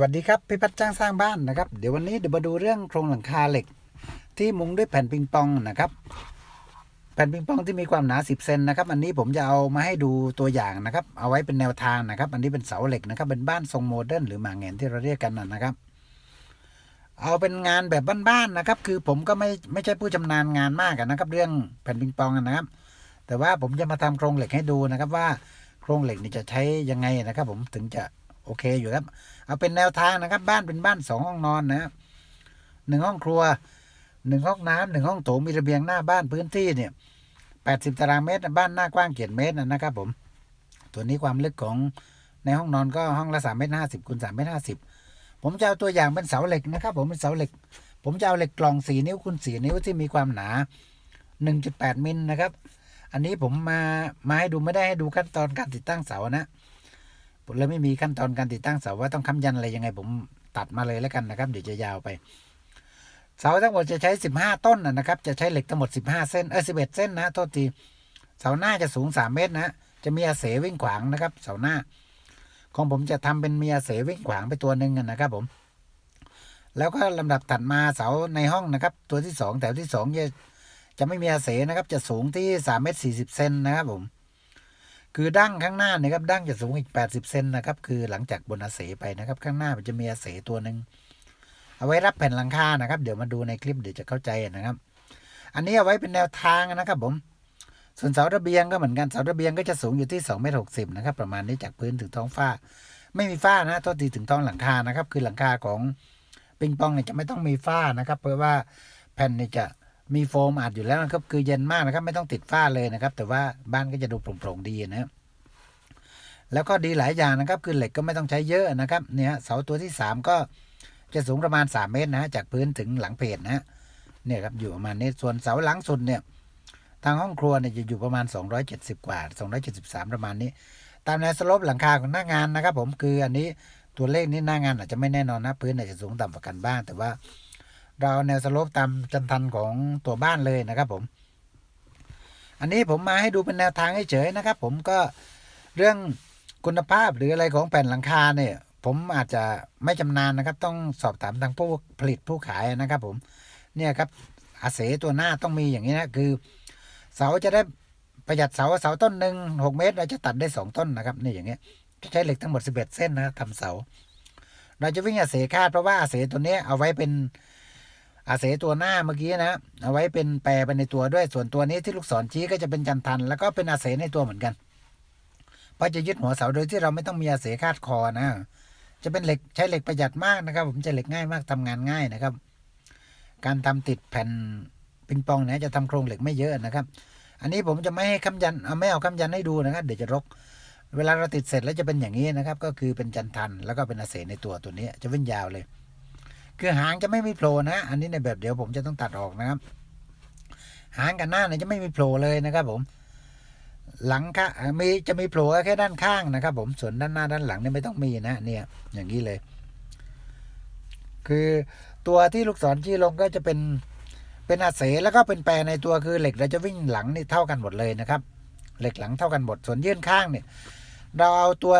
สวัสดีครับพี่พัฒน์จ้างสร้างบ้านนะครับ เดี๋ยววันนี้เดี๋ยวมาดูเรื่องโครงหลังคาเหล็ก ที่มุงด้วยแผ่นปิงปองนะครับ แผ่นปิงปองที่มีความหนา 10เซนนะครับ อันนี้ผมจะเอามาให้ดูตัวอย่างนะครับ เอาไว้เป็นแนวทางนะครับ อันนี้เป็นเสาเหล็กนะครับ เป็นบ้านทรงโมเดิร์นหรือหมาแงนที่เราเรียกกันนะครับ เอาเป็นงานแบบบ้านๆนะครับ คือผมก็ไม่ไม่ใช่ผู้ชำนาญงานมากนะครับ เรื่องแผ่นปิงปองนะครับ แต่ว่าผมจะมาทำโครงเหล็กให้ดูนะครับว่าโครงเหล็กนี่จะใช้ยังไงนะครับ ผมถึงจะ โอเคอยู่ครับ เอาเป็นแนวทางนะครับ บ้านเป็นบ้านสองห้องนอนนะครับหนึ่งห้องครัวหนึ่งห้องน้ำหนึ่งห้องโถงมีระเบียงหน้าบ้านพื้นที่เนี่ยแปดสิบตารางเมตรบ้านหน้ากว้างเกียรเมตรนะครับผม ตัวนี้ความลึกของในห้องนอนก็ห้องละสามเมตรห้าสิบคูณสามเมตรห้าสิบผมจะเอาตัวอย่างเป็นเสาเหล็กนะครับ ผมเป็นเสาเหล็ก ผมจะเอาเหล็กกล่องสี่นิ้วคูณสี่นิ้วที่มีความหนาหนึ่งจุดแปดมิลนะครับ อันนี้ผมมามาให้ดูไม่ได้ให้ดูขั้นตอนการติดตั้งเสานะ เลยไม่มีขั้นตอนการติดตั้งเสาว่าต้องค้ำยันอะไรยังไงผมตัดมาเลยแล้วกันนะครับเดี๋ยวจะยาวไป เสาทั้งหมดจะใช้ 15 ต้นนะครับ จะใช้เหล็กทั้งหมด 15 เส้นเออ11 เส้นนะโทษทีเสาหน้าจะสูง 3 เมตรนะจะมีอาเสวิ่งขวางนะครับ เสาหน้า ของผมจะทำเป็นมีอาเสวิ่งขวางไปตัวหนึ่งนะครับผมแล้วก็ลำดับถัดมาเสาในห้องนะครับ ตัวที่สองแถวที่สองจะจะไม่มีอาเสนะครับ จะสูงที่3เมตร40เซนนะครับผม คือดั้งข้างหน้าเนี่ยครับดั้งจะสูงอีก 80 เซนนะครับ คือหลังจากบนอาเสไปนะครับ ข้างหน้ามันจะมีอาเสตัวหนึ่งเอาไว้รับแผ่นหลังคานะครับ เดี๋ยวมาดูในคลิปเดี๋ยวจะเข้าใจนะครับ อันนี้เอาไว้เป็นแนวทางนะครับผมส่วนเสาระเบียงก็เหมือนกันเสาระเบียงก็จะสูงอยู่ที่2เมตรหกสิบนะครับ ประมาณนี้จากพื้นถึงท้องฟ้า ไม่มีฝ้านะโทษทีถึงท้องหลังคานะครับ คือหลังคาของปิงปองเนี่ยจะไม่ต้องมีฝ้านะครับ เพราะว่าแผ่นเนี่ยจะ มีโฟมอัดอยู่แล้วนะครับคือเย็นมากนะครับ ไม่ต้องติดฝ้าเลยนะครับ แต่ว่าบ้านก็จะดูโปร่งๆดีนะครับแล้วก็ดีหลายอย่างนะครับ คือเหล็กก็ไม่ต้องใช้เยอะนะครับ เนี่ยเสาตัวที่สามก็จะสูงประมาณสามเมตรนะฮะจากพื้นถึงหลังเพจนะฮะเนี่ยครับอยู่ประมาณนี้ส่วนเสาหลังสุดเนี่ยทางห้องครัวเนี่ยจะอยู่ประมาณ 270 กว่า 273 ประมาณนี้ ตามแนวสโลปหลังคาของหน้างานนะครับ ผมคืออันนี้ตัวเลขนี้หน้างานอาจจะไม่แน่นอนนะพื้นอาจจะสูงต่ำกว่ากันบ้าง แต่ว่า เราแนวสโลปตามจันทันของตัวบ้านเลยนะครับผม อันนี้ผมมาให้ดูเป็นแนวทางเฉยๆนะครับ ผมก็เรื่องคุณภาพหรืออะไรของแผ่นหลังคาเนี่ย ผมอาจจะไม่จำนานนะครับ ต้องสอบถามทางผู้ผลิตผู้ขายนะครับ ผมเนี่ยครับอาเสตัวหน้าต้องมีอย่างนี้นะคือ เสาจะได้ประหยัดเสาเสาต้นหนึ่งหกเมตร เราจะตัดได้สองต้นนะครับนี่อย่างเงี้ยใช้เหล็กทั้งหมดสิบเอ็ดเส้นนะทำเสา เราจะวิ่งอาเสคาดเพราะว่าอาเสตัวเนี้ยเอาไว้เป็น อาเสตัวหน้าเมื่อกี้นะ เอาไว้เป็นแปรไปในตัวด้วย ส่วนตัวนี้ที่ลูกศรชี้ก็จะเป็นจันทัน แล้วก็เป็นอาเสในตัวเหมือนกัน เพราะจะยึดหัวเสาโดยที่เราไม่ต้องมีอาเสคาดคอนะ จะเป็นเหล็กใช้เหล็กประหยัดมากนะครับ ผมจะเหล็กง่ายมากทำงานง่ายนะครับ การทำติดแผ่นปิงปองเนี่ยจะทำโครงเหล็กไม่เยอะนะครับ อันนี้ผมจะไม่ให้คำยันเอาไม่เอาคำยันให้ดูนะครับ เดี๋ยวจะรก เวลาเราติดเสร็จแล้วจะเป็นอย่างนี้นะครับ ก็คือเป็นจันทันแล้วก็เป็นอาเสในตัวตัวนี้จะวิ่งยาวเลย คือหางจะไม่มีโผล่นะ อันนี้ในแบบเดี๋ยวผมจะต้องตัดออกนะครับ หางกับหน้าเนี่ยจะไม่มีโผล่เลยนะครับ ผม หลังค่ะมีจะมีโผล่แค่ด้านข้างนะครับ ผมส่วนด้านหน้าด้านหลังเนี่ยไม่ต้องมีนะ เนี่ย อย่างนี้เลย คือตัวที่ลูกศรชี้ลงก็จะเป็นเป็นอาเสแล้วก็เป็นแปรในตัวคือเหล็กเราจะวิ่งหลังนี่เท่ากันหมดเลยนะครับ เหล็กหลังเท่ากันหมดส่วนยื่นข้างเนี่ย เราเอาตัว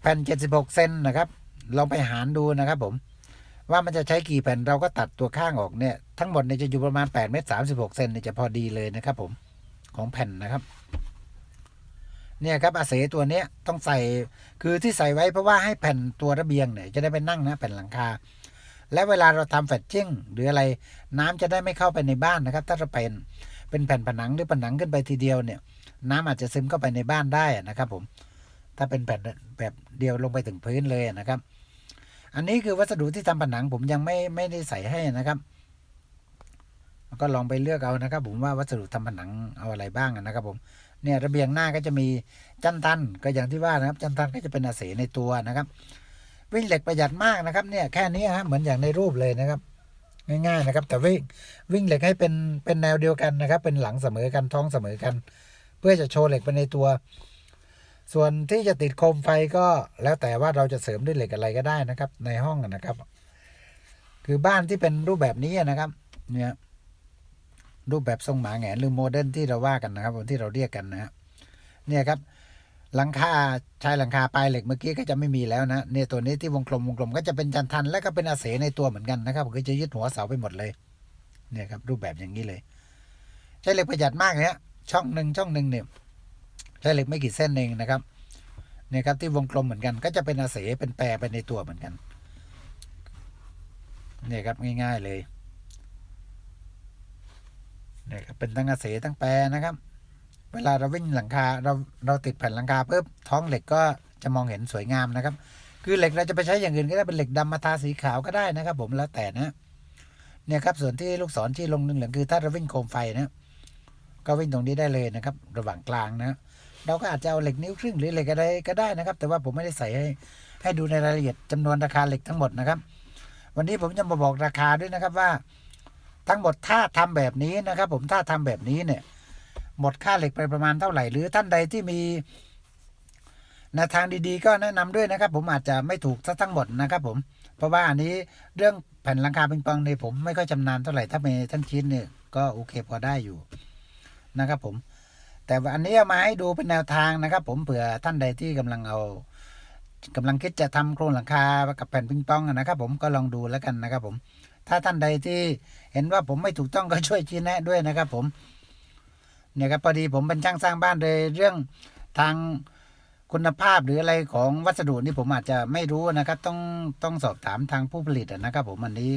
แผ่น 76 เซนนะครับลองไปหารดูนะครับผม ว่ามันจะใช้กี่แผ่นเราก็ตัดตัวข้างออกเนี่ย ทั้งหมดเนี่ยจะอยู่ประมาณ8เมตร36เซนเนี่ยจะพอดีเลยนะครับผมของแผ่นนะครับ เนี่ยครับอาเสตัวเนี้ยต้องใส่คือที่ใส่ไว้เพราะว่าให้แผ่นตัวระเบียงเนี่ยจะได้ไปนั่งนะแผ่นหลังคา และเวลาเราทำแฟลตชิ่งหรืออะไร น้ำจะได้ไม่เข้าไปในบ้านนะครับ ถ้าเราเป็นเป็นแผ่นผนังหรือผนังขึ้นไปทีเดียวเนี่ย น้ำอาจจะซึมเข้าไปในบ้านได้นะครับ ผม ถ้าเป็นแผ่นแบบเดียวลงไปถึงพื้นเลยนะครับ อันนี้คือวัสดุที่ทำผนังผมยังไม่ไม่ได้ใส่ให้นะครับก็ลองไปเลือกเอานะครับ ผมว่าวัสดุทำผนังเอาอะไรบ้างนะครับ ผมเนี่ยระเบียงหน้าก็จะมีจันทันก็อย่างที่ว่านะครับ จันทันก็จะเป็นอาเสในตัวนะครับ วิ่งเหล็กประหยัดมากนะครับ เนี่ยแค่นี้ฮะเหมือนอย่างในรูปเลยนะครับ ง่ายๆนะครับ แต่วิ่งวิ่งเหล็กให้เป็นเป็นแนวเดียวกันนะครับ เป็นหลังเสมอกันท้องเสมอกัน เพื่อจะโชว์เหล็กไปในตัว ส่วนที่จะติดโคมไฟก็แล้วแต่ว่าเราจะเสริมด้วยเหล็กอะไรก็ได้นะครับ ในห้องนะครับ คือบ้านที่เป็นรูปแบบนี้นะครับ เนี่ยรูปแบบทรงหมาแหงนหรือโมเดิร์นที่เราว่ากันนะครับที่เราเรียกกันนะฮะเนี่ยครับ หลังคาชายหลังคาปลายเหล็กเมื่อกี้ก็จะไม่มีแล้วนะเนี่ยตัวนี้ที่วงกลมวงกลมก็จะเป็นจันทันและก็เป็นอาเสในตัวเหมือนกันนะครับก็จะยึดหัวเสาไปหมดเลย เนี่ยครับรูปแบบอย่างนี้เลย ใช้เหล็กประหยัดมากเนี่ยช่องหนึ่งช่องหนึ่งเนี่ย ใช้เหล็กไม่กี่เส้นเองนะครับเนี่ยครับที่วงกลมเหมือนกัน ก็จะเป็นอาเสเป็นแปรไปในตัวเหมือนกันเนี่ยครับง่ายๆเลยเนี่ยครับเป็นทั้งอาเสทั้งแปรนะครับ เวลาเราวิ่งหลังคาเราเราติดแผ่นหลังคาปุ๊บท้องเหล็กก็จะมองเห็นสวยงามนะครับ คือเหล็กเราจะไปใช้อย่างอื่นก็ได้เป็นเหล็กดำมาทาสีขาวก็ได้นะครับ ผมแล้วแต่นะเนี่ยครับส่วนที่ลูกศรที่ลงนึงเหลืองคือถ้าเราวิ่งโคมไฟนะก็วิ่งตรงนี้ได้เลยนะครับ ระหว่างกลางนะ เราก็อาจจะเอาเหล็กนิ้วครึ่งหรือเหล็กอะไรก็ได้นะครับ แต่ว่าผมไม่ได้ใส่ให้ให้ดูในรายละเอียดจำนวนราคาเหล็กทั้งหมดนะครับ วันนี้ผมจะมาบอกราคาด้วยนะครับว่า ทั้งหมดถ้าทำแบบนี้นะครับ ผมถ้าทำแบบนี้เนี่ย หมดค่าเหล็กไปประมาณเท่าไหร่ หรือท่านใดที่มีแนวทางดีๆ ก็แนะนำด้วยนะครับ ผมอาจจะไม่ถูกซะทั้งหมดนะครับ ผม เพราะว่าอันนี้เรื่องแผ่นลังคาเปิงปองเนี่ยผมไม่ค่อยชำนาญเท่าไหร่ถ้าเมท่านชิ้นเนี่ยก็โอเคพอได้อยู่นะครับผม แต่วันนี้มาให้ดูเป็นแนวทางนะครับ ผมเผื่อท่านใดที่กำลังเอากำลังคิดจะทำโครงหลังคากับแผ่นปิงปองนะครับผมก็ลองดูแล้วกันนะครับผม ถ้าท่านใดที่เห็นว่าผมไม่ถูกต้องก็ช่วยชี้แนะด้วยนะครับผมเนี่ยครับพอดีผมเป็นช่างสร้างบ้านเลยเรื่องทางคุณภาพหรืออะไรของวัสดุนี่ผมอาจจะไม่รู้นะครับ ต้องต้องสอบถามทางผู้ผลิตนะครับ ผมอันนี้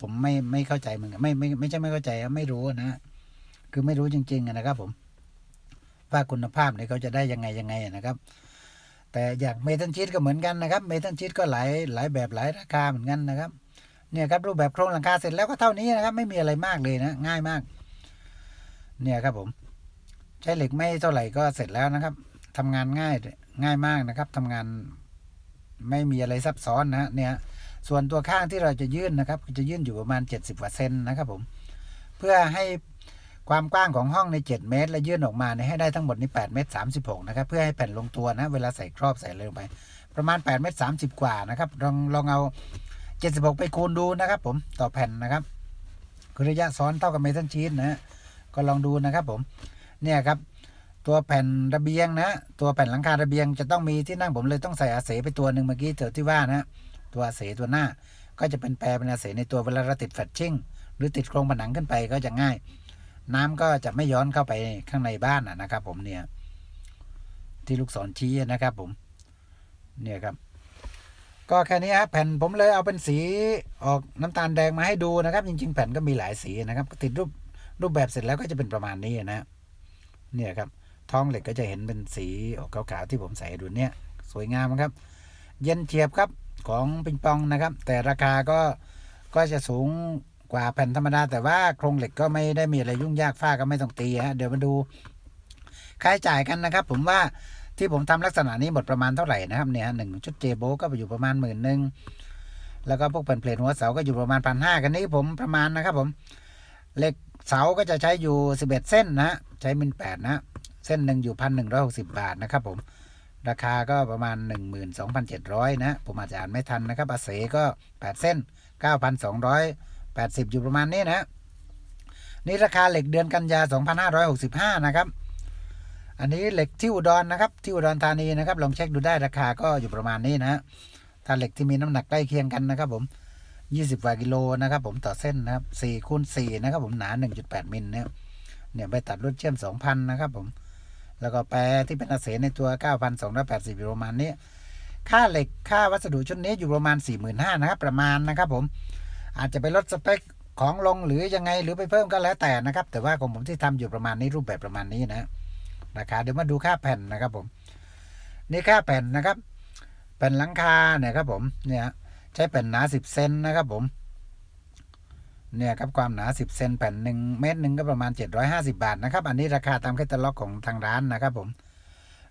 ผมไม่ไม่เข้าใจเหมือนกันไม่ไม่ไม่ใช่ไม่เข้าใจไม่รู้นะคือไม่รู้จริง ๆนะครับผม ว่าคุณภาพเนี่ยเขาจะได้ยังไงยังไงนะครับ แต่อย่างเมทัลชีตก็เหมือนกันนะครับเมทัลชีตก็หลายหลายแบบหลายราคาเหมือนกันนะครับเนี่ยครับรูปแบบโครงหลังคาเสร็จแล้วก็เท่านี้นะครับ ไม่มีอะไรมากเลยนะง่ายมาก เนี่ยครับผม ใช้เหล็กไม่เท่าไหร่ก็เสร็จแล้วนะครับทำงานง่ายง่ายมากนะครับทำงานไม่มีอะไรซับซ้อนนะเนี่ยส่วนตัวข้างที่เราจะยื่นนะครับจะยื่นอยู่ประมาณ 70กว่าเซนนะครับผม เพื่อให้ ความกว้างของห้องใน 7 เมตร และยื่นออกมาให้ได้ทั้งหมดนี่8เมตร36นะครับเพื่อให้แผ่นลงตัวนะเวลาใส่ครอบใส่อะไรลงไป ประมาณ8เมตร30 กว่านะครับลองลองเอา 76 ไปคูณดูนะครับผมต่อแผ่นนะครับคือระยะซ้อนเท่ากับเมทัลชีตนะก็ลองดูนะครับผมเนี่ยครับตัวแผ่นระเบียงนะตัวแผ่นหลังคาระเบียงจะต้องมีที่นั่งผมเลยต้องใส่อาเสไปตัวหนึ่งเมื่อกี้เถอที่ว่านะตัวอาเสตัวหน้าก็จะเป็นแปรเป็นอาเสในตัวเวลาเราติดแฟลชชิ่งหรือติดโครงผนังขึ้นไปก็จะง่าย น้ำก็จะไม่ย้อนเข้าไปข้างในบ้านนะนะครับ ผมเนี่ย ที่ลูกศรชี้นะครับ ผม เนี่ยครับ ก็แค่นี้ครับแผ่นผมเลยเอาเป็นสีออกน้ำตาลแดงมาให้ดูนะครับ จริง ๆ แผ่นก็มีหลายสีนะครับติดรูปรูปแบบเสร็จแล้วก็จะเป็นประมาณนี้นะเนี่ยครับ ท้องเหล็กก็จะเห็นเป็นสีออกขาวๆที่ผมใส่ดูเนี่ยสวยงามครับ เย็นเฉียบครับของปิงปองนะครับ แต่ราคาก็ก็จะสูง กว่าแผ่นธรรมดาแต่ว่าโครงเหล็กก็ไม่ได้มีอะไรยุ่งยากฝ้าก็ไม่ต้องตีฮะเดี๋ยวมาดูค่าใช้จ่ายกันนะครับ ผมว่าที่ผมทำลักษณะนี้หมดประมาณเท่าไหร่นะครับเนี่ยหนึ่งชุดเจโบก็ไปอยู่ประมาณหมื่นหนึ่งแล้วก็พวกแผ่นเพลทหัวเสาก็อยู่ประมาณพันห้ากันนี้ผมประมาณนะครับผมเหล็กเสาก็จะใช้อยู่สิบเอ็ดเส้นนะใช้มิลแปดนะเส้นหนึ่งอยู่พันหนึ่งร้อยหกสิบาทนะครับผมราคาก็ประมาณหนึ่งหมื่นสองพันเจ็ดร้อยนะ ผมอาจจะอ่านไม่ทันนะครับอาเสก็แปดเส้นเก้าพันสอยแปดสิบอยู่ประมาณนี้นะนี่ราคาเหล็กเดือนกันยาสองพันห้าร้อยหกสิบห้านะครับ อันนี้เหล็กที่อุดรนะครับ ที่อุดรธานีนะครับ ลองเช็คดูได้ราคาก็อยู่ประมาณนี้นะถ้าเหล็กที่มีน้ำหนักใกล้เคียงกันนะครับ ผมยี่สิบกว่ากิโลนะครับผมต่อเส้นนะครับสี่คูณสี่นะครับผมหนาหนึ่งจุดแปดมิลเนี่ยเนี่ยไปตัดรถเชื่อมสองพันนะครับผมแล้วก็แปรที่เป็นอาเสในตัว 9,280อยู่ประมาณนี้ ค่าเหล็ก ค่าวัสดุชุดนี้อยู่ประมาณ 45,000นะครับ ประมาณนะครับผม อาจจะไปลดสเปคของลงหรือยังไงหรือไปเพิ่มก็แล้วแต่นะครับ แต่ว่าของผมที่ทำอยู่ประมาณนี้รูปแบบประมาณนี้นะราคาเดี๋ยวมาดูค่าแผ่นนะครับผมนี่ค่าแผ่นนะครับ แผ่นหลังคาเนี่ยครับผมเนี่ยใช้แผ่นหนา10เซนนะครับผมเนี่ยครับความหนา 10 เซนแผ่นหนึ่งเมตรหนึ่งก็ประมาณ 750 บาทนะครับ อันนี้ราคาตามแคตตาล็อกของทางร้านนะครับผม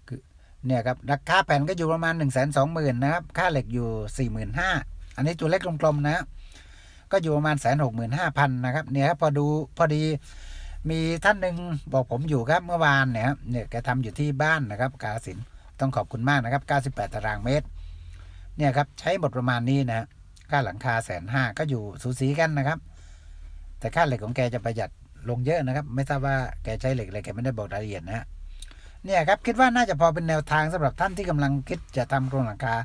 คือเนี่ยครับราคาแผ่นก็อยู่ประมาณ 1 2 0 0 0 0นะครับค่าเหล็กอยู่ 45,000อันนี้ตัวเล็กกลมๆนะ ก็อยู่ประมาณแสนหกหมื่นห้าพันนะครับเนี่ยครับพอดูพอดีมีท่านหนึ่งบอกผมอยู่ครับเมื่อวานเนี่ยครับเนี่ยแกทำอยู่ที่บ้านนะครับกาสินต้องขอบคุณมากนะครับ 98 ตารางเมตร เนี่ยครับใช้หมดประมาณนี้นะค่าหลังคาแสนห้าก็อยู่สูสีกันนะครับ แต่ค่าเหล็กของแกจะประหยัดลงเยอะนะครับ ไม่ทราบว่าแกใช้เหล็กอะไรแกไม่ได้บอกรายละเอียดนะฮะเนี่ยครับคิดว่าน่าจะพอเป็นแนวทางสำหรับท่านที่กำลังคิดจะทำโครงหลังคา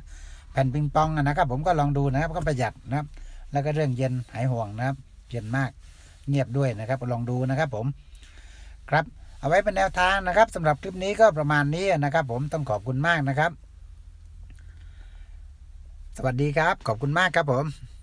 แผ่นปิงปองอะนะครับ ผมก็ลองดูนะครับก็ประหยัดนะครับ แล้วก็เรื่องเย็นหายห่วงนะครับ เย็นมากเงียบด้วยนะครับลองดูนะครับผมครับเอาไว้เป็นแนวทางนะครับสำหรับคลิปนี้ก็ประมาณนี้นะครับ ผมต้องขอบคุณมากนะครับ สวัสดีครับ ขอบคุณมากครับผม